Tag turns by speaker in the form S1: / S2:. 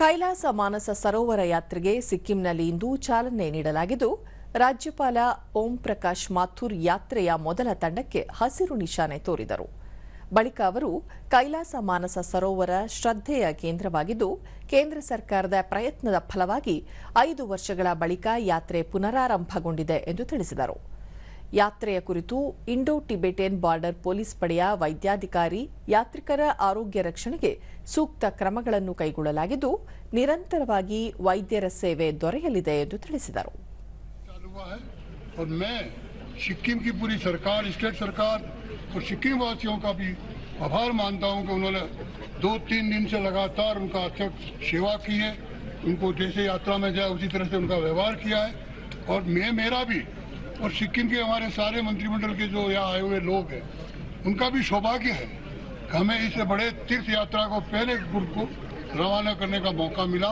S1: ಕೈಲಾಸ ಮಾನಸ ಸರೋವರ ಯಾತ್ರೆಗೆ ಸಿಕ್ಕಿಂನಲ್ಲಿ ಇಂದು ಚಾಲನೆ ನೀಡಲಾಗಿದ್ದು, ರಾಜ್ಯಪಾಲ ಓಂ ಪ್ರಕಾಶ್ ಮಾಥುರ್ ಯಾತ್ರೆಯ ಮೊದಲ ತಂಡಕ್ಕೆ ಹಸಿರು ನಿಶಾನೆ ತೋರಿದರು. ಬಳಿಕ ಅವರು ಕೈಲಾಸ ಮಾನಸ ಸರೋವರ ಶ್ರದ್ಧೆಯ ಕೇಂದ್ರವಾಗಿದ್ದು, ಕೇಂದ್ರ ಸರ್ಕಾರದ ಪ್ರಯತ್ನದ ಫಲವಾಗಿ ಐದು ವರ್ಷಗಳ ಬಳಿಕ ಯಾತ್ರೆ ಪುನರಾರಂಭಗೊಂಡಿದೆ ಎಂದು ತಿಳಿಸಿದರು. ಯಾತ್ರೆಯ ಕುರಿತು ಇಂಡೋ ಟಿಬೆಟಿಯನ್ ಬಾರ್ಡರ್ ಪೊಲೀಸ್ ಪಡೆಯ ವೈದ್ಯಾಧಿಕಾರಿ ಯಾತ್ರಿಕರ ಆರೋಗ್ಯ ರಕ್ಷಣೆಗೆ ಸೂಕ್ತ ಕ್ರಮಗಳನ್ನು ಕೈಗೊಳ್ಳಲಾಗಿದ್ದು ನಿರಂತರವಾಗಿ ವೈದ್ಯರ ಸೇವೆ ದೊರೆಯಲಿದೆ ಎಂದು ತಿಳಿಸಿದರು
S2: चालू हुआ है और मैं सिक्किम की पूरी सरकार स्टेट सरकार और सिक्किम वासियों का भी आभार मानता हूं कि उन्होंने दो तीन दिन से लगातार उनका अच्छा सेवा की है उनको जैसे यात्रा में जाए उसी तरह से उनका व्यवहार किया है और मैं मेरा भी और सिक्किम के हमारे सारे मंत्रिमंडल के जो यहाँ आए हुए लोग हैं, उनका भी सौभाग्य है हमें इस बड़े तीर्थ यात्रा को पहले ग्रुप को रवाना करने का मौका मिला।